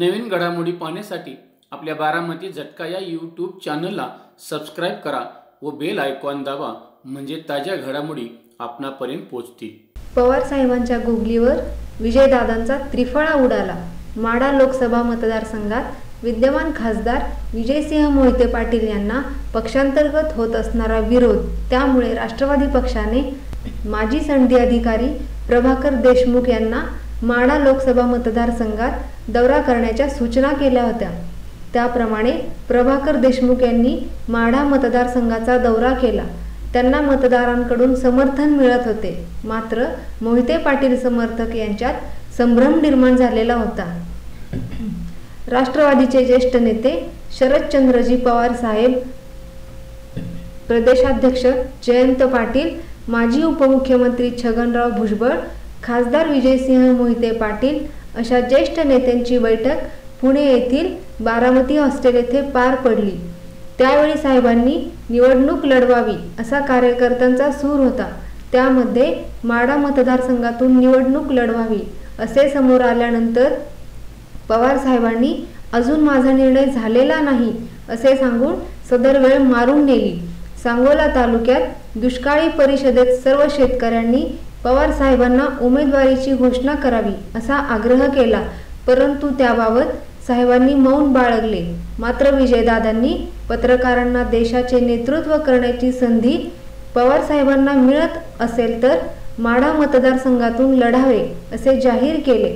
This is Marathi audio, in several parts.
नवीन घडामोडी पाहण्यासाठी आपल्या बारामती झटका या यूट्यूब चॅनलला सबस्क्राईब करा व बेल आयकॉन दाबा म्हणजे ताज्या घडामोडी आपणापर्यंत पोहोचतील. पवार साहेबांच्या गुगलीवर विजयदादांचा त्रिफळा उडाला. माडा लोकसभा मतदारसंघात विद्यमान खासदार विजयसिंह मोहिते पाटील यांना पक्षांतर्गत होत असणारा विरोध त्यामुळे राष्ट्रवादी पक्षाने माजी सनदी अधिकारी प्रभाकर देशमुख यांना माढा लोकसभा मतदारसंघात दौरा करण्याच्या सूचना केल्या होत्या. त्याप्रमाणे प्रभाकर देशमुख यांनी माढा मतदारसंघाचा दौरा केला. त्यांना मतदारांकडून समर्थन मिळत होते. मात्र मोहिते पाटील समर्थक यांच्यात संभ्रम निर्माण झालेला होता. राष्ट्रवादीचे ज्येष्ठ नेते शरदचंद्रजी पवार साहेब प्रदेशाध्यक्ष जयंत पाटील माजी उपमुख्यमंत्री छगनराव भुजबळ खासदार विजयसिंह मोहिते पाटील अशा ज्येष्ठ नेत्यांची बैठक पुणे येथील बारामती हॉस्टेल येथे पार पडली. त्यावेळी साहेबांनी निवडणूक लढवावी असा कार्यकर्त्यांचा सूर होता. त्यामध्ये माडा मतदारसंघातून निवडणूक लढवावी असे समोर आल्यानंतर पवार साहेबांनी अजून माझा निर्णय झालेला नाही असे सांगून सदर वेळ मारून नेली. सांगोला तालुक्यात दुष्काळी परिषदेत सर्व शेतकऱ्यांनी पवार साहेबांना उमेदवारीची घोषणा करावी असा आग्रह केला परंतु त्याबाबत साहेबांनी मौन बाळगले. मात्र विजयदादांनी पत्रकारांना देशाचे नेतृत्व करण्याची संधी पवार साहेबांना मिळत असेल तर माढा मतदारसंघातून लढावे असे जाहीर केले.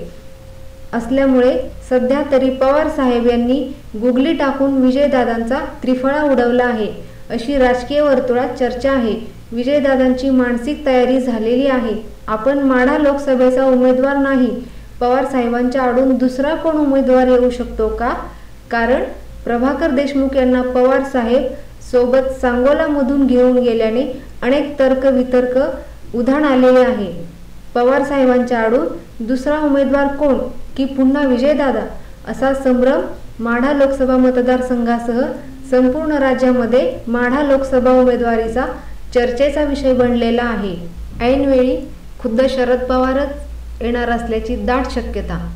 असल्यामुळे सध्या तरी पवार साहेब यांनी गुगली टाकून विजयदादांचा त्रिफळा उडवला आहे अशी राजकीय वर्तुळात चर्चा आहे. विजयदादांची मानसिक तयारी झालेली आहे. आपण माढा लोकसभेचा उमेदवार नाही. पवार साहेबांच्या आडून दुसरा कोण उमेदवार येऊ शकतो का? कारण प्रभाकर देशमुख यांना पवार साहेब सोबत सांगोलामधून घेऊन गेल्याने अनेक तर्क वितर्क उधाण आलेले आहे. पवार साहेबांच्या आडून दुसरा उमेदवार कोण की पुन्हा विजयदादा? असा संभ्रम माढा लोकसभा मतदारसंघासह संपूर्ण राज्यामध्ये माढा लोकसभा उमेदवारीचा चर्चेचा विषय बनलेला आहे. ऐनवेळी खुद्द शरद पवारच येणार असल्याची दाट शक्यता